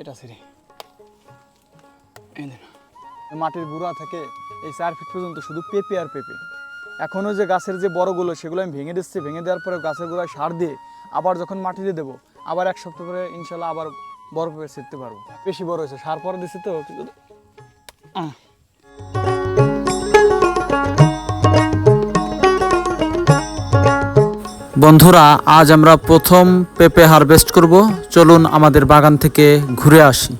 এটা দেখুন। মাটির গুঁড়া থেকে এই চার ফিট পর্যন্ত শুধু পেঁপে আর পেঁপে। এখনও যে গাছের যে বড়গুলো, সেগুলো আমি ভেঙে দিচ্ছি। ভেঙে দেওয়ার পরে গাছের গুঁড়ায় সার দিয়ে আবার যখন মাটিতে দেবো, আবার এক সপ্তাহ পরে ইনশাল্লাহ আবার বড় পেঁপে ছিঁড়তে পারব। বেশি বড় হয়েছে, সার পরে দিচ্ছি তো বন্ধুরা আজ আমরা প্রথম পেঁপে হারভেস্ট করব। চলুন আমাদের বাগান থেকে ঘুরে আসি।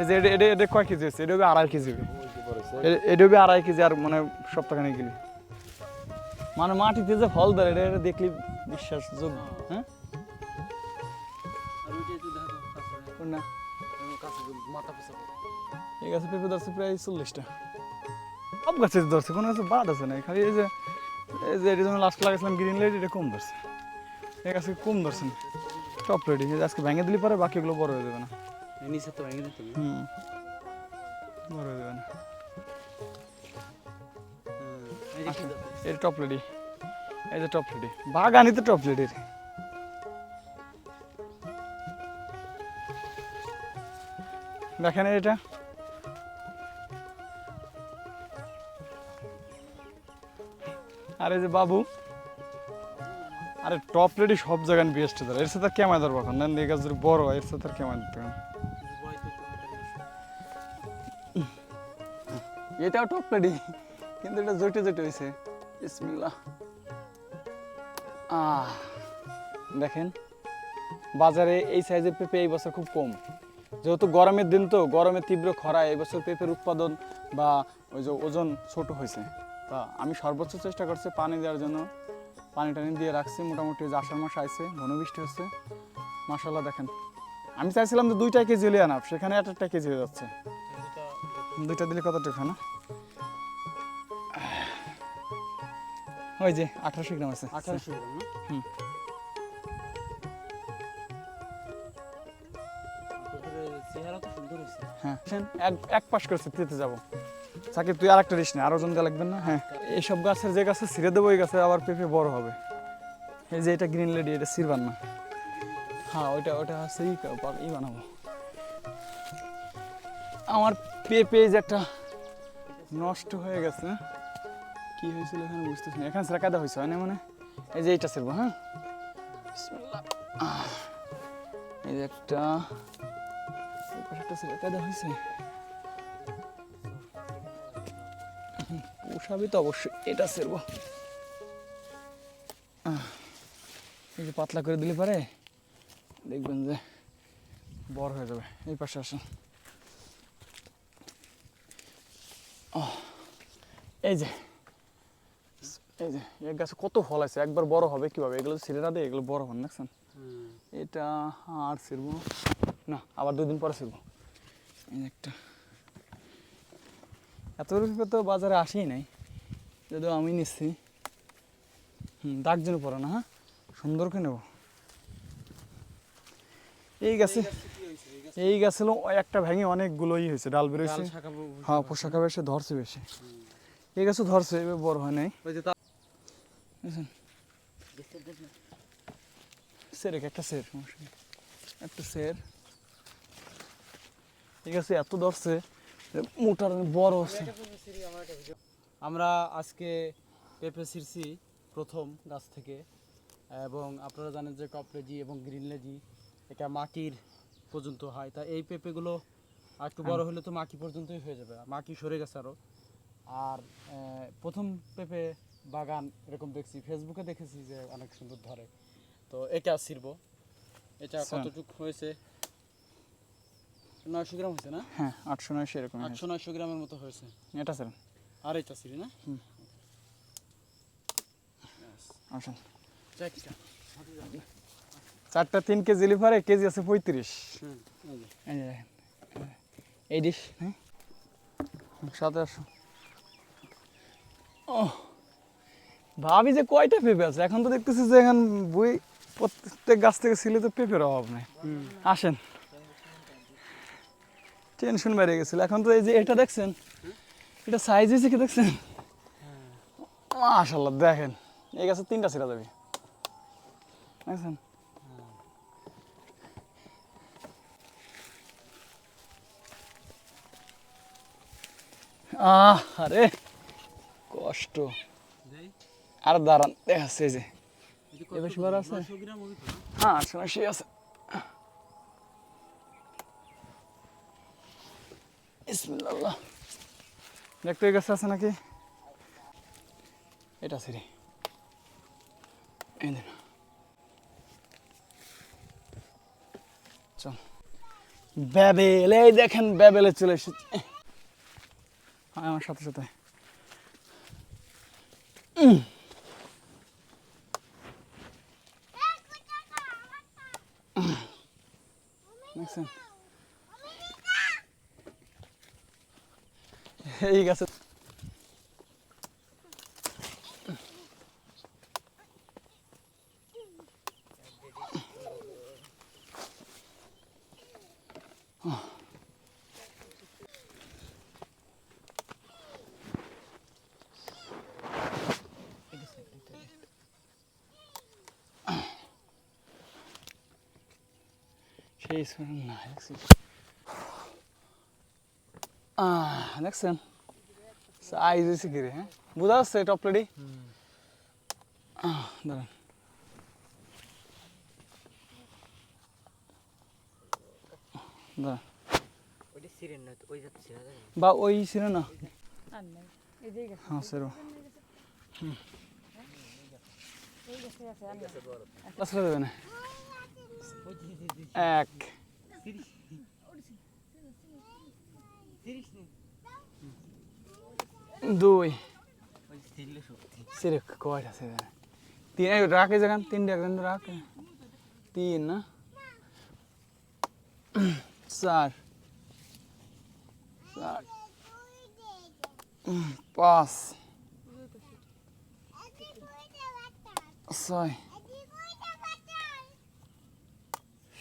এই যে এটা কয় কেজি আছে এটা হবে আড়াই কেজি হবে। এটা হবে আড়াই কেজি আর মানে সপ্তাহখানে গেলি। মানে মাটিতে যে ফল ধরে এটা এটা দেখলে বিশ্বাসযোগ্য হ্যাঁ? না। এই গাছে পেঁপে ধরছে প্রায় চল্লিশটা। সব গাছে ধরছে কোনো গাছে বাদ আছে না খালি এই যে এই যে এটা যখন লাস্ট লাগাইছিলাম গ্রিন লাইট এটা কম ধরছে। এই গাছে কম ধরছে না। টপ রেডি আজকে ভেঙে দিলে পরে বাকিগুলো বড় হয়ে যাবে না। নিচে তো ভেঙে দিতে হুম বড় হয়ে যাবে না এই টপ রেডি এই যে টপ তো টপ দেখেন এটা আরে যে বাবু। আরে টপ লেডি সব জায়গায় বেস্ট ধরে। এর সাথে কেমন ধরবো এখন না গাছ বড়। এর সাথে কেমন? এটাও টপ রেডি কিন্তু এটা জটে জটে হয়েছে। বিসমিল্লাহ। আহ, দেখেন, বাজারে এই সাইজের পেঁপে এই বছর খুব কম। যেহেতু গরমের দিন তো গরমে তীব্র খরায় এই বছর পেঁপের উৎপাদন বা ওই যে ওজন ছোট হয়েছে। তা আমি সর্বোচ্চ চেষ্টা করছি পানি দেওয়ার জন্য। পানি টানি দিয়ে রাখছি, মোটামুটি যে আষাঢ় মাস আইছে ঘন বৃষ্টি হচ্ছে। মাসাল্লাহ দেখেন। আমি চাইছিলাম যে দুইটা কেজি হলে আনাপ সেখানে এক একটা কেজি হয়ে যাচ্ছে। দুইটা দিলে কতটুকু না? ওই যে আঠারোশো গ্রাম আছে। আঠারোশো গ্রাম হুম। হ্যাঁ। এক এক পাশ করছে দিতে যাব। সাকিব তুই আর একটা দিস না আরও না? হ্যাঁ। এইসব গাছের যে গাছে ছিঁড়ে দেবো গাছে আবার পেঁপে বড় হবে। এই যে এটা গ্রিন লেডি এটা না? হ্যাঁ ওইটা ওটা হচ্ছে ই বানাবো। আমার পেঁপে একটা নষ্ট হয়ে গেছে কি হয়েছিল এখানে বুঝতেছি না। এখানে সেটা কাদা হয়েছে, হয় না মানে? এই যে এইটা ছিড়বো হ্যাঁ? এই যে একটা একটা ছেলে কাদা হয়েছে। পোষাবি তো অবশ্যই, এটা ছেড়ব। এই যে পাতলা করে দিলে পারে, দেখবেন যে বড় হয়ে যাবে। এই পাশে আসেন। এই যে এই যে এক গাছে কত ফল আছে একবার বড় হবে কীভাবে? এগুলো ছেলেরা দেয় এগুলো বড় হন দেখছেন? এটা আর ছিড়বো না। আবার দুই দিন পরে ছিড়বো। এই একটা। এত রুপি তো বাজারে আসেই নাই। যদিও আমি নিচ্ছি। হুম দাগ যেন পড়ে না হ্যাঁ? সুন্দর করে নেব। এই গাছে এই গাছে একটা ভেঙে অনেকগুলোই হয়েছে ডাল বেরোয়েছে শাখা হ্যাঁ পোশাকা বেশি ধরছে বেশি। এই গাছও ধরছে এবার বড় হয় নাই। সের একটা সের সমস্যা একটা সের। এত ধরছে মোটার বড় হচ্ছে আমরা আজকে পেঁপে ছিঁড়ছি প্রথম গাছ থেকে এবং আপনারা জানেন যে কপলেজি এবং গ্রিন লেজি এটা মাটির পর্যন্ত হয়। তা এই পেঁপেগুলো একটু বড় হলে তো মাটি পর্যন্তই হয়ে যাবে। মাটি সরে গেছে আরও আর প্রথম পেঁপে বাগান এরকম দেখছি। ফেসবুকে দেখেছি যে অনেক সুন্দর ধরে। তো এটা ছিড়ব। এটা আচ্ছা। কতটুকু হয়েছে? নয়শো গ্রাম হয়েছে না? হ্যাঁ আটশো নয়শো এরকম আটশো নয়শো গ্রামের মতো হয়েছে। এটা স্যার আর এটা ছিঁড়ি না? আসেন। চারটা তিন কেজি লিভারে কেজি আছে পঁয়ত্রিশ। এই ডিশ হ্যাঁ? সাথে আসো ভাবি যে কয়টা পেঁপে আছে? এখন তো দেখতেছি যে এখন বই প্রত্যেক গাছ থেকে ছিল তো পেঁপের অভাব নেই। আসেন। টেনশন বেড়ে গেছিল। এখন তো এই যে এটা দেখছেন? এটা সাইজ হয়েছে কি দেখছেন? মাশাল্লাহ দেখেন। এই গাছে তিনটা ছিঁড়া যাবে। দেখছেন? আহ আরে! কষ্ট। আর দাঁড়ান, দেখাচ্ছে যে। হ্যাঁ এটা চল। এই দেখেন ব্যাবেলে চলে এসেছে। হ্যাঁ আমার সাথে সাথে। এই গাছে সেই না দেখছেন সাইজ হয়েছে কি রে হ্যাঁ বোঝা যাচ্ছে টপ রেডি দাঁড়ান সিরা বা ওই ছিল না হ্যাঁ স্যার আসলে দেবে না এক। দুই। ওই সিরলে সত্যি সিরে কয়টা আছে তিন। রাখে যেখান তিনটা একজন রাখে। তিন, না? চার। পাঁচ। ছয়।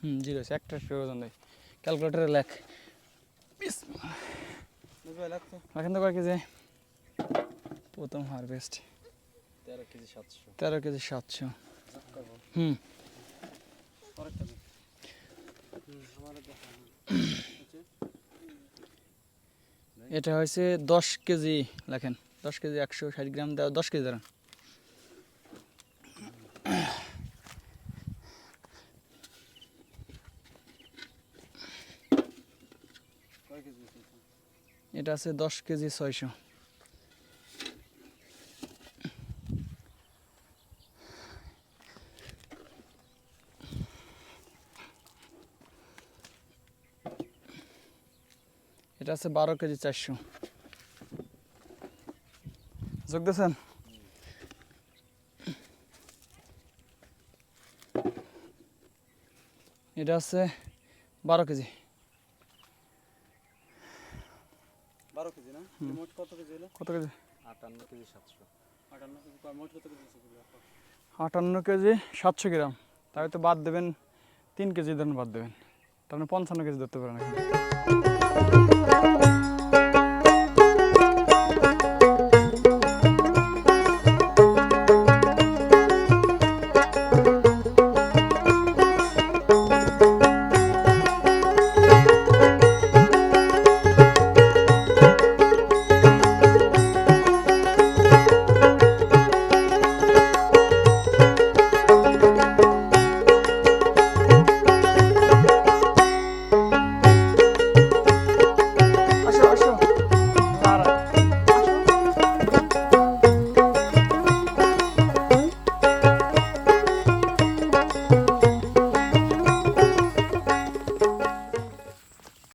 হুম জিরো আছে একটা প্রয়োজন নেই। ক্যালকুলেটারে লেখ। এখন তো কয় কেজি? প্রথম হারভেস্ট তেরো কেজি সাতশো। তেরো কেজি সাতশো। হুম। এটা হয়েছে দশ কেজি লেখেন। দশ কেজি একশো ষাট গ্রাম দেওয়া দশ কেজি দাঁড়ান এটা আছে দশ কেজি ছয়শো। এটা আছে বারো কেজি চারশো। যোগ দিয়েছেন? এটা আছে বারো কেজি বারো কেজি না? মোট কত কেজি হলো? কত কেজি? আটান্ন কেজি সাতশো। আটান্ন কেজি মোট কত কেজি আটান্ন কেজি সাতশো গ্রাম। তাই তো বাদ দেবেন তিন কেজি ধরুন বাদ দেবেন। তার মানে পঞ্চান্ন কেজি ধরতে পারেন এখানে।